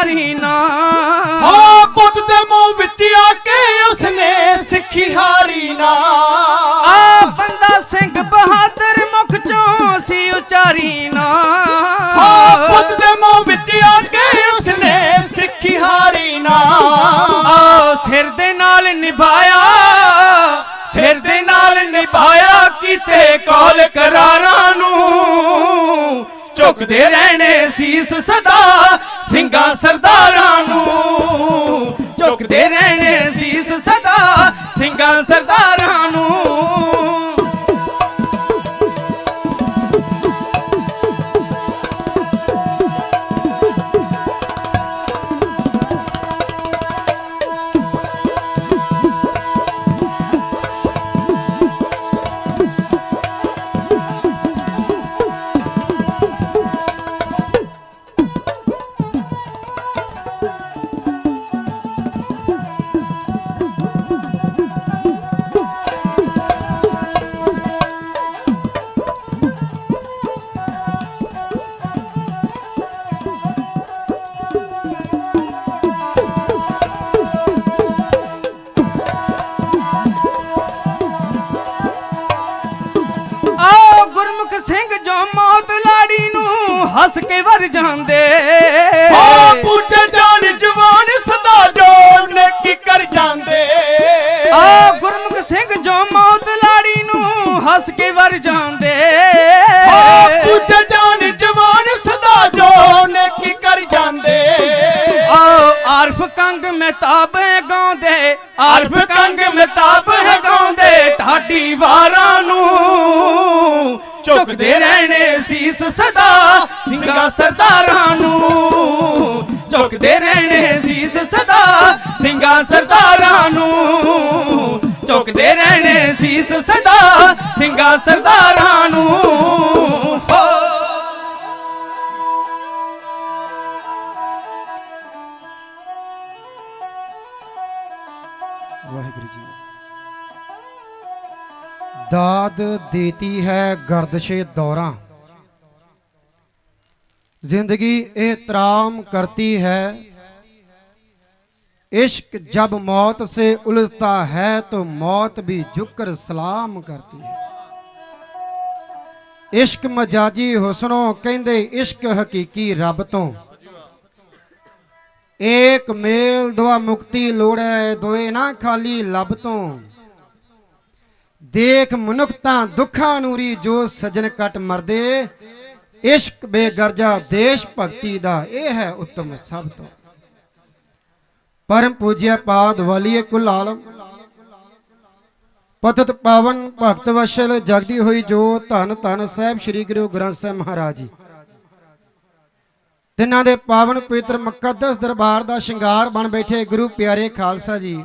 ਹਾਰੀ ਨਾ। ਹਾਂ ਪੁੱਤ ਦੇ ਮੂੰਹ ਵਿੱਚ ਆ ਕੇ ਉਸਨੇ ਸਿੱਖੀ ਹਾਰੀ ਨਾ। ਆ ਬੰਦਾ ਸਿੰਘ ਬਹਾਦਰ ਮੁਖ ਚੋਂ ਸੀ ਉਚਾਰੀ ਨਾ। ਹਾਂ ਪੁੱਤ ਦੇ ਮੂੰਹ ਵਿੱਚ ਆ ਕੇ ਉਸਨੇ ਸਿੱਖੀ ਹਾਰੀ ਨਾ। ਆ ਸਿਰ ਦੇ ਨਾਲ ਨਿਭਾਇਆ ਸਿਰ ਦੇ ਨਾਲ ਨਿਭਾਇਆ ਕੀਤੇ ਕੌਲ ਕਰਾਰਾਂ ਨੂੰ। ਝੁਕਦੇ ਰਹਿਣੇ ਸੀਸ ਸਦਾ ਸਿੰਘਾਂ ਸਰਦਾਰਾਂ ਨੂੰ ਝੁਕਦੇ ਰਹਿਣੇ ਸੀਸ ਸਦਾ ਸਿੰਘਾਂ ਸਰਦਾਰਾਂ ਜਾਂਦੇ। ਆ ਪੁੱਜੇ ਜਾਨ ਜਵਾਨ ਸਦਾ ਜੋ ਨੇਕੀ ਕਰ ਜਾਂਦੇ। ਆ ਗੁਰਮੁਖ ਸਿੰਘ ਜੋ ਮੌਤ ਲਾੜੀ ਨੂੰ ਹੱਸ ਕੇ ਵਰ ਜਾਂਦੇ। ਆ ਪੁੱਜੇ ਜਾਨ ਜਵਾਨ ਸਦਾ ਜੋ ਨੇਕੀ ਕਰ ਜਾਂਦੇ। ਆਓ ਆਰਫ ਕੰਗ ਮਹਿਤਾਬ ਗਾਉਂਦੇ। ਅਰਫ ਕੰਗ ਮਤਾਬ ਹੈ ਗਾਉਂਦੇ। ਢਾਡੀ ਵਾਰਾਂ ਝੁਕਦੇ ਰਹਿਣੇ ਸੀਸ ਸਦਾ, ਸਿੰਘਾਂ ਸਰਦਾਰਾਂ ਨੂੰ। ਝੁਕਦੇ ਰਹਿਣੇ ਸੀਸ ਸਦਾ, ਸਿੰਘਾਂ ਸਰਦਾਰਾਂ ਨੂੰ। ਝੁਕਦੇ ਰਹਿਣੇ ਸੀਸ ਸਦਾ, ਸਿੰਘਾਂ ਸਰਦਾਰਾਂ ਨੂੰ। ਦਾਦ ਦੇਤੀ ਹੈ ਗਰਦਸ਼ੇ ਦੌਰਾਂ ਜ਼ਿੰਦਗੀ एहतराम करती है इश्क जब मौत से उलझता है तो मौत भी झुककर सलाम करती है ਇਸ਼ਕ ਮਜਾਜੀ ਹੁਸਨੋਂ ਕਹਿੰਦੇ ਇਸ਼ਕ ਹਕੀਕੀ ਰੱਬ ਤੋਂ ਏਕ ਮੇਲ ਦੁਆ ਮੁਕਤੀ ਲੋੜੈ ਦੋਏ ਨਾ ਖਾਲੀ ਲੱਭ ਤੋਂ ਦੇਖ ਮਨੁੱਖਤਾ ਦੁੱਖਾਂ ਨੂਰੀ ਜੋ ਸਜਣ ਕਟ ਮਰਦੇ। ਇਸ਼ਕ ਬੇਗਰਜਾ ਦੇਸ਼ ਭਗਤੀ ਦਾ, ਇਹ ਹੈ ਉੱਤਮ ਸਭ ਤੋਂ। ਪਰਮ ਪੂਜਿਆ ਪਾਦ ਵਾਲੀਏ ਕੁਲ ਆਲਮ। ਪਤਤ ਪਾਵਨ ਭਗਤ ਵਸ਼ਲ, ਜਗਦੀ ਹੋਈ ਜੋ ਧੰਨ ਧੰਨ ਸਾਹਿਬ ਸ੍ਰੀ ਗੁਰੂ ਗ੍ਰੰਥ ਸਾਹਿਬ ਮਹਾਰਾਜ ਜੀ। ਤਿੰਨਾਂ ਦੇ ਪਾਵਨ ਪਵਿੱਤਰ ਮੁਕੱਦਸ ਦਰਬਾਰ ਦਾ ਸ਼ਿੰਗਾਰ ਬਣ ਬੈਠੇ ਗੁਰੂ ਪਿਆਰੇ ਖਾਲਸਾ ਜੀ।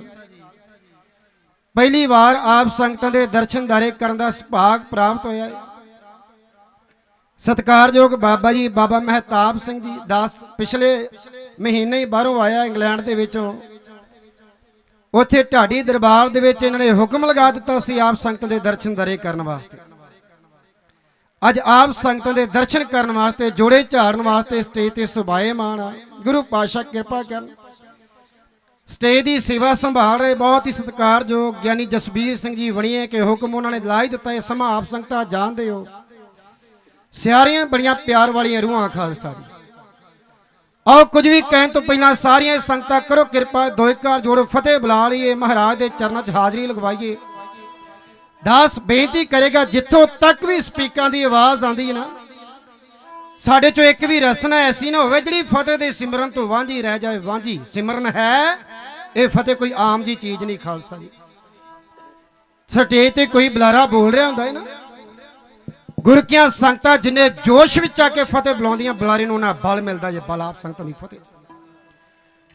ਪਹਿਲੀ ਵਾਰ ਆਪ ਸੰਗਤਾਂ ਦੇ ਦਰਸ਼ਨ ਦਾਰੇ ਕਰਨ ਦਾ ਸੁਭਾਗ ਪ੍ਰਾਪਤ ਹੋਇਆ ਹੈ। ਸਤਿਕਾਰਯੋਗ ਬਾਬਾ ਜੀ, ਬਾਬਾ ਮਹਿਤਾਬ ਸਿੰਘ ਜੀ ਦਾਸ ਪਿਛਲੇ ਮਹੀਨੇ ਹੀ ਬਾਹਰੋਂ ਆਇਆ ਇੰਗਲੈਂਡ ਦੇ ਵਿੱਚੋਂ। ਉੱਥੇ ਢਾਡੀ ਦਰਬਾਰ ਦੇ ਵਿੱਚ ਇਹਨਾਂ ਨੇ ਹੁਕਮ ਲਗਾ ਦਿੱਤਾ ਸੀ ਆਪ ਸੰਗਤਾਂ ਦੇ ਦਰਸ਼ਨ ਦਰੇ ਕਰਨ ਵਾਸਤੇ। ਅੱਜ ਆਪ ਸੰਗਤਾਂ ਦੇ ਦਰਸ਼ਨ ਕਰਨ ਵਾਸਤੇ, ਜੋੜੇ ਝਾੜਨ ਵਾਸਤੇ ਸਟੇਜ ਤੇ ਸੁਭਾਏ ਮਾਨ ਆ। ਗੁਰੂ ਪਾਸ਼ਾ ਕਿਰਪਾ ਕਰਨ। ਸਟੇਜ ਦੀ ਸੇਵਾ ਸੰਭਾਲ ਰਹੇ ਬਹੁਤ ਹੀ ਸਤਿਕਾਰਯੋਗ ਗਿਆਨੀ ਜਸਬੀਰ ਸਿੰਘ ਜੀ ਬਣੀਏ ਕਿ ਹੁਕਮ ਉਹਨਾਂ ਨੇ ਲਾ ਦਿੱਤਾ, ਇਹ ਸਮਾਂ ਆਪ ਸੰਗਤਾਂ ਜਾਣਦੇ ਹੋ। ਸਿਆਰੀਆਂ ਬੜੀਆਂ ਪਿਆਰ ਵਾਲੀਆਂ ਰੂਹਾਂ ਖਾਲਸਾ ਜੀ। ਆਓ ਕੁਝ ਵੀ ਕਹਿਣ ਤੋਂ ਪਹਿਲਾਂ ਸਾਰੀਆਂ ਸੰਗਤਾਂ ਕਰੋ ਕਿਰਪਾ ਦੋਇ ਘਰ ਜੋੜੋ, ਫਤਿਹ ਬੁਲਾ ਲਈਏ, ਮਹਾਰਾਜ ਦੇ ਚਰਨਾਂ 'ਚ ਹਾਜ਼ਰੀ ਲਗਵਾਈਏ। ਦਾਸ ਬੇਨਤੀ ਕਰੇਗਾ ਜਿੱਥੋਂ ਤੱਕ ਵੀ ਸਪੀਕਾਂ ਦੀ ਆਵਾਜ਼ ਆਉਂਦੀ ਹੈ ਨਾ ਸਾਡੇ ਚੋਂ ਇੱਕ ਵੀ ਰਸਨਾ ਐਸੀ ਨਾ ਹੋਵੇ ਜਿਹੜੀ ਫਤਿਹ ਦੇ ਸਿਮਰਨ ਤੋਂ ਵਾਂਝੀ ਰਹਿ ਜਾਏ ਵਾਂਝੀ ਸਿਮਰਨ ਹੈ। ਇਹ ਫਤਿਹ ਕੋਈ ਆਮ ਜੀ ਚੀਜ਼ ਨਹੀਂ, ਖਾਲਸਾ ਜੀ। ਸਟੇਜ ਤੇ ਕੋਈ ਬੁਲਾਰਾ ਬੋਲ ਰਿਹਾ ਹੁੰਦਾ ਹੈ ਨਾ। ਗੁਰਕੀਆਂ ਸੰਗਤਾਂ ਜਿਨੇ ਜੋਸ਼ ਵਿੱਚ ਆ ਕੇ ਫਤਿਹ ਬੁਲਾਉਂਦੀਆਂ, ਬੁਲਾਰੇ ਨੂੰ ਨਾ ਬਲ ਮਿਲਦਾ ਜੇ ਬਲ ਆਪ ਸੰਗਤਾਂ ਦੀ ਫਤਿਹ।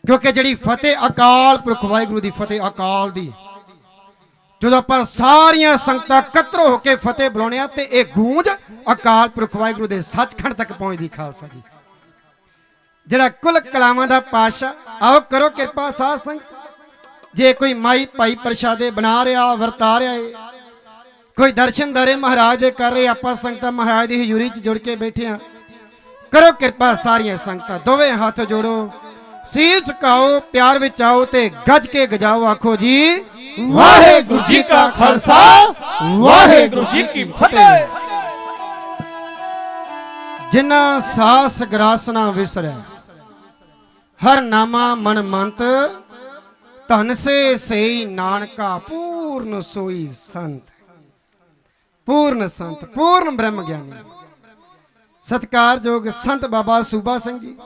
ਕਿਉਂਕਿ ਜਿਹੜੀ ਫਤਿਹ ਅਕਾਲ ਪੁਰਖ ਵਾਹਿਗੁਰੂ ਦੀ ਫਤਿਹ ਅਕਾਲ ਦੀ ਜਦੋਂ ਆਪਾਂ ਸਾਰੀਆਂ ਸੰਗਤਾਂ ਇਕੱਤਰ ਹੋ ਕੇ ਫਤਿਹ ਬੁਲਾਉਣੇ ਆ ਤੇ ਇਹ ਗੂੰਜ ਅਕਾਲ ਪੁਰਖ ਵਾਹਿਗੁਰੂ ਦੇ ਸੱਚਖੰਡ ਤੱਕ ਪਹੁੰਚਦੀ ਖਾਲਸਾ ਜੀ। ਜਿਹੜਾ ਕੁਲ ਕਲਾਵਾਂ ਦਾ ਪਾਸ਼ਾ ਆਓ ਕਰੋ ਕਿਰਪਾ ਸਾਧ ਸੰਗਤ। ਜੇ ਕੋਈ ਮਾਈ ਭਾਈ ਪ੍ਰਸ਼ਾਦੇ ਬਣਾ ਰਿਹਾ, ਵਰਤਾ ਰਿਹਾ ਏ, ਕੋਈ ਦਰਸ਼ਨ ਦਰੇ ਮਹਾਰਾਜ ਦੇ ਕਰ ਰਹੇ, ਆਪਾਂ ਸੰਗਤਾਂ ਮਹਾਰਾਜ ਦੀ ਹਜ਼ੂਰੀ 'ਚ ਜੁੜ ਕੇ ਬੈਠੇ ਆ ਕਰੋ ਕਿਰਪਾ ਸਾਰੀਆਂ ਸੰਗਤਾਂ, ਦੋਵੇਂ ਹੱਥ ਜੋੜੋ। ਸੀਲ ਝੁਕਾਓ ਪਿਆਰ ਵਿੱਚ ਆਓ ਤੇ ਗੱਜ ਕੇ ਗਜਾਓ, ਆਖੋ ਜੀ ਵਾਹਿਗੁਰੂ ਜੀ ਕਾ ਖਾਲਸਾ, ਵਾਹਿਗੁਰੂ ਜੀ ਕੀ ਫਤਿਹ। ਜਿਨ੍ਹਾਂ ਸਾਸ ਗਰਾਸ ਵਿਸਰੈ, ਹਰ ਨਾਮਾ ਮਨ ਮੰਤ, ਧਨ ਸੇ ਸਈ ਨਾਨਕਾ, ਪੂਰਨ ਸੋਈ ਸੰਤ। ਪੂਰਨ ਸੰਤ, ਪੂਰਨ ਬ੍ਰਹਮ ਗਿਆਨੀ ਸਤਕਾਰਯੋਗ ਸੰਤ ਬਾਬਾ ਸੂਬਾ ਸਿੰਘ ਜੀ।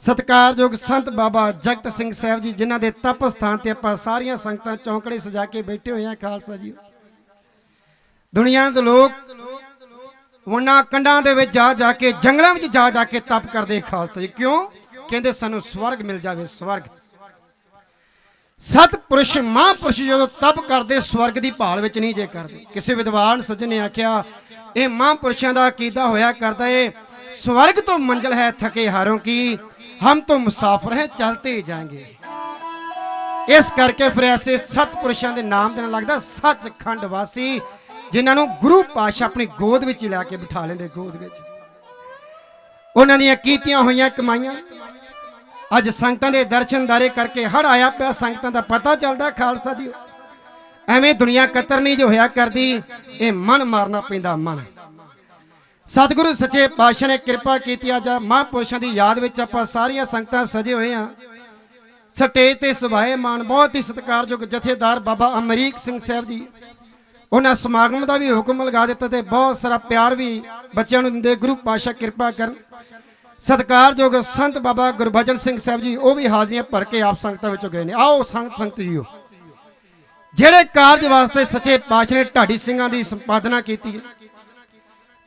ਸਤਿਕਾਰਯੋਗ ਸੰਤ ਬਾਬਾ ਜਗਤ ਸਿੰਘ ਸਾਹਿਬ ਜੀ, ਜਿਨ੍ਹਾਂ ਦੇ ਤਪ ਸਥਾਨ ਤੇ ਆਪਾਂ ਸਾਰੀਆਂ ਸੰਗਤਾਂ ਚੌਂਕੜੇ ਸਜਾ ਕੇ ਬੈਠੇ ਹੋਏ ਆ ਖਾਲਸਾ ਜੀ। ਦੁਨੀਆ ਦੇ ਲੋਕ ਉਹਨਾਂ ਕੰਡਾਂ ਦੇ ਵਿੱਚ ਜਾ ਜਾ ਕੇ, ਜੰਗਲਾਂ ਵਿੱਚ ਜਾ ਜਾ ਕੇ ਤਪ ਕਰਦੇ ਖਾਲਸਾ ਜੀ। ਕਿਉਂ? ਕਹਿੰਦੇ ਸਾਨੂੰ ਸਵਰਗ ਮਿਲ ਜਾਵੇ, ਸਵਰਗ। ਸਤ ਪੁਰਸ਼ ਮਹਾਂਪੁਰਸ਼ ਜਦੋਂ ਤਪ ਕਰਦੇ, ਸਵਰਗ ਦੀ ਭਾਲ ਵਿੱਚ ਨਹੀਂ ਜੇ ਕਰਦੇ। ਕਿਸੇ ਵਿਦਵਾਨ ਸੱਜਣ ਨੇ ਆਖਿਆ, ਇਹ ਮਹਾਂਪੁਰਸ਼ਾਂ ਦਾ ਅਕੀਦਾ ਹੋਇਆ ਕਰਦਾ ਏ ਸਵਰਗ ਤੋਂ ਮੰਜ਼ਲ ਹੈ ਥਕੇ ਹਾਰੋਂ ਕੀ, ਹਮ ਤੋਂ ਮੁਸਾਫਰ ਹੈ ਚਲਤੇ ਜਾएंगे ਇਸ ਕਰਕੇ ਫਿਰ ਐਸੇ ਸਤਪੁਰਸ਼ਾਂ ਦੇ ਨਾਮ ਦੇ ਨਾਲ ਲੱਗਦਾ ਸੱਚਖੰਡ ਵਾਸੀ, ਜਿਨ੍ਹਾਂ ਨੂੰ ਗੁਰੂ ਪਾਸ਼ਾ ਆਪਣੀ ਗੋਦ ਵਿੱਚ ਲੈ ਕੇ ਬਿਠਾ ਲੈਂਦੇ ਗੋਦ ਵਿੱਚ। ਉਹਨਾਂ ਦੀਆਂ ਕੀਤੀਆਂ ਹੋਈਆਂ ਕਮਾਈਆਂ। ਅੱਜ ਸੰਗਤਾਂ ਦੇ ਦਰਸ਼ਨਦਾਰੇ ਕਰਕੇ ਹੜ ਆਇਆ ਪਿਆ, ਸੰਗਤਾਂ ਦਾ ਪਤਾ ਚੱਲਦਾ ਖਾਲਸਾ ਜੀ। ਐਵੇਂ ਦੁਨੀਆ ਕਤਰ ਨਹੀਂ ਜੋ ਹੋਇਆ ਕਰਦੀ, ਇਹ ਮਨ ਮਾਰਨਾ ਪੈਂਦਾ ਮਨ। ਸਤਿਗੁਰੂ ਸੱਚੇ ਪਾਤਸ਼ਾਹ ਨੇ ਕਿਰਪਾ ਕੀਤੀ ਅੱਜ ਮਹਾਂਪੁਰਸ਼ਾਂ ਦੀ ਯਾਦ ਵਿੱਚ ਆਪਾਂ ਸਾਰੀਆਂ ਸੰਗਤਾਂ ਸਜੇ ਹੋਏ ਆ। ਸਟੇਜ ਤੇ ਸੁਭਾਏ ਮਾਨ, ਬਹੁਤ ਹੀ ਸਤਿਕਾਰਯੋਗ ਜਥੇਦਾਰ ਬਾਬਾ ਅਮਰੀਕ ਸਿੰਘ ਸਾਹਿਬ ਜੀ। ਉਹਨਾਂ ਸਮਾਗਮ ਦਾ ਵੀ ਹੁਕਮ ਲਗਾ ਦਿੱਤਾ ਤੇ ਬਹੁਤ ਸਾਰਾ ਪਿਆਰ ਵੀ ਬੱਚਿਆਂ ਨੂੰ ਦਿੰਦੇ, ਗੁਰੂ ਪਾਤਸ਼ਾਹ ਕਿਰਪਾ ਕਰਨ। ਸਤਿਕਾਰਯੋਗ ਸੰਤ ਬਾਬਾ ਗੁਰਬਚਨ ਸਿੰਘ ਸਾਹਿਬ ਜੀ, ਉਹ ਵੀ ਹਾਜ਼ਰੀਆਂ ਭਰ ਕੇ ਆਪ ਸੰਗਤਾਂ ਵਿੱਚੋਂ ਗਏ ਨੇ। ਆਓ ਸੰਗਤ ਸੰਗਤ ਜੀਓ। ਜਿਹੜੇ ਕਾਰਜ ਵਾਸਤੇ ਸੱਚੇ ਪਾਤਸ਼ਾਹ ਨੇ ਢਾਡੀ ਸਿੰਘਾਂ ਦੀ ਸੰਪਾਦਨਾ ਕੀਤੀ ਹੈ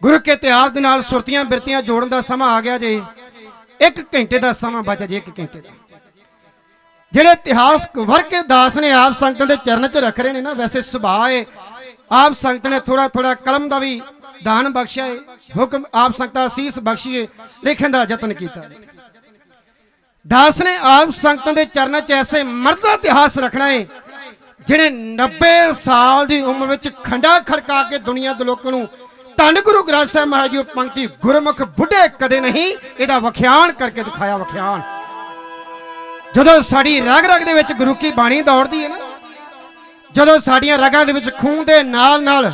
ਗੁਰੂ ਕੇ ਇਤਿਹਾਸ ਦੇ ਨਾਲ ਸੁਰਤੀਆਂ ਬਿਰਤੀਆਂ ਜੋੜਨ ਦਾ ਸਮਾਂ ਆ ਗਿਆ ਜੇ। ਇੱਕ ਘੰਟੇ ਦਾ ਸਮਾਂ ਬਚਿਆ ਜੇ, ਇੱਕ ਘੰਟੇ ਦਾ। ਜਿਹੜੇ ਇਤਿਹਾਸਕ ਵਰਕੇ ਦਾਸ ਨੇ ਆਪ ਸੰਗਤਾਂ ਦੇ ਚਰਨ 'ਚ ਰੱਖ ਰਹੇ ਨੇ ਨਾ, ਵੈਸੇ ਸੁਭਾਅ ਹੈ ਆਪ ਸੰਗਤ ਨੇ ਥੋੜਾ ਥੋੜਾ ਕਲਮ ਦਾ ਵੀ ਦਾਨ ਬਖਸ਼ਿਆ ਹੈ ਹੁਕਮ ਆਪ ਸੰਗਤਾਂ ਅਸੀਸ ਬਖਸ਼ੀਏ, ਲਿਖਣ ਦਾ ਯਤਨ ਕੀਤਾ। ਦਾਸ ਨੇ ਆਪ ਸੰਗਤਾਂ ਦੇ ਚਰਨਾਂ 'ਚ ਐਸੇ ਮਰਦ ਦਾ ਇਤਿਹਾਸ ਰੱਖਣਾ ਹੈ ਜਿਹੜੇ 90 ਸਾਲ ਦੀ ਉਮਰ ਵਿੱਚ ਖੰਡਾ ਖੜਕਾ ਕੇ ਦੁਨੀਆ ਦੇ ਲੋਕਾਂ ਨੂੰ ਧੰਨ ਗੁਰੂ ਗ੍ਰੰਥ ਸਾਹਿਬ ਮਹਾਰਾਜ ਜੀ ਪੰਕਤੀ ਗੁਰਮੁਖ ਬੁੱਢੇ ਕਦੇ ਨਹੀਂ, ਇਹਦਾ ਵਖਿਆਨ ਕਰਕੇ ਦਿਖਾਇਆ ਵਖਿਆਨ ਜਦੋਂ ਸਾਡੀ ਰਗ ਰਗ ਦੇ ਵਿੱਚ ਗੁਰੂ ਕੀ ਬਾਣੀ ਦੌੜਦੀ ਹੈ ਨਾ, ਜਦੋਂ ਸਾਡੀਆਂ ਰਗਾਂ ਦੇ ਵਿੱਚ ਖੂਨ ਦੇ ਨਾਲ ਨਾਲ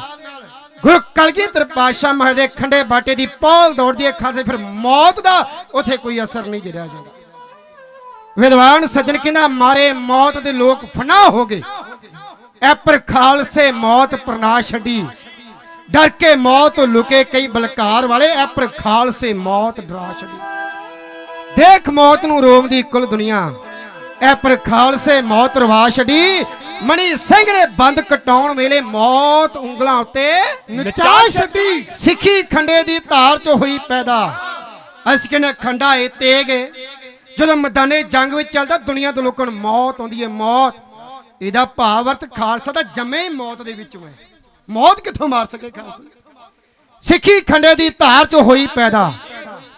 ਗੁਰੂ ਕਲਗੀਧਰ ਪਾਤਸ਼ਾਹ ਮਹਾਰਾਜ ਦੇ ਖੰਡੇ ਬਾਟੇ ਦੀ ਪੌਲ ਦੌੜਦੀ ਹੈ, ਖਾਲਸੇ ਫਿਰ ਮੌਤ ਦਾ ਉਥੇ ਕੋਈ ਅਸਰ ਨਹੀਂ ਜਿਰਿਆ ਜਾਂਦਾ। ਵਿਦਵਾਨ ਸੱਜਣ ਕਹਿੰਦਾ, ਮਾਰੇ ਮੌਤ ਦੇ ਲੋਕ ਫਨਾ ਹੋ ਗਏ। ਐ ਪਰ ਖਾਲਸੇ ਮੌਤ ਪ੍ਰਨਾ ਛੱਡੀ। ਡਰ ਕੇ ਮੌਤ ਲੁਕੇ ਕਈ ਬਲਕਾਰ ਵਾਲੇ ਐ ਪਰ ਖਾਲਸੇ ਮੌਤ ਡਰਾ ਛੱਡੀ। ਦੇਖ ਮੌਤ ਨੂੰ ਰੋਮਦੀ ਕੁੱਲ ਦੁਨੀਆ ਐ ਪਰ ਖਾਲਸੇ ਮੌਤ ਰਵਾ ਛੱਡੀ। ਮਣੀ ਸਿੰਘ ਨੇ ਬੰਦ ਕਟਾਉਣ ਵੇਲੇ ਮੌਤ ਉਂਗਲਾਂ ਉੱਤੇ ਨਚਾ ਛੱਡੀ। ਸਿੱਖੀ ਖੰਡੇ ਦੀ ਧਾਰ ਚ ਹੋਈ ਪੈਦਾ। ਅਸੀਂ ਕਹਿੰਦੇ ਖੰਡਾ ਏ ਤੇਗ ਜਦੋਂ ਮੈਦਾਨੇ ਜੰਗ ਵਿੱਚ ਚੱਲਦਾ ਦੁਨੀਆ ਦੇ ਲੋਕਾਂ ਨੂੰ ਮੌਤ ਆਉਂਦੀ ਹੈ ਮੌਤ। ਇਹਦਾ ਭਾਵ ਅਰਥ ਖਾਲਸਾ ਦਾ ਜੰਮੇ ਹੀ ਮੌਤ ਦੇ ਵਿੱਚੋਂ ਹੈ ਮੌਤ ਕਿੱਥੋਂ ਮਾਰ ਸਕੇ ਖਾਲਸਾ ਸਿੱਖੀ ਖੰਡੇ ਦੀ ਧਾਰ ਚ ਹੋਈ ਪੈਦਾ।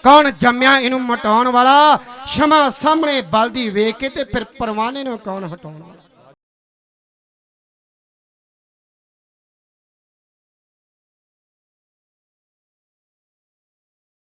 ਕੌਣ ਜੰਮਿਆ ਇਹਨੂੰ ਮਟਾਉਣ ਵਾਲਾ? ਸ਼ਮਾ ਸਾਹਮਣੇ ਬਲਦੀ ਵੇਖ ਕੇ ਤੇ ਫਿਰ ਪਰਵਾਨੇ ਨੂੰ ਕੌਣ ਹਟਾਉਣ ਵਾਲਾ?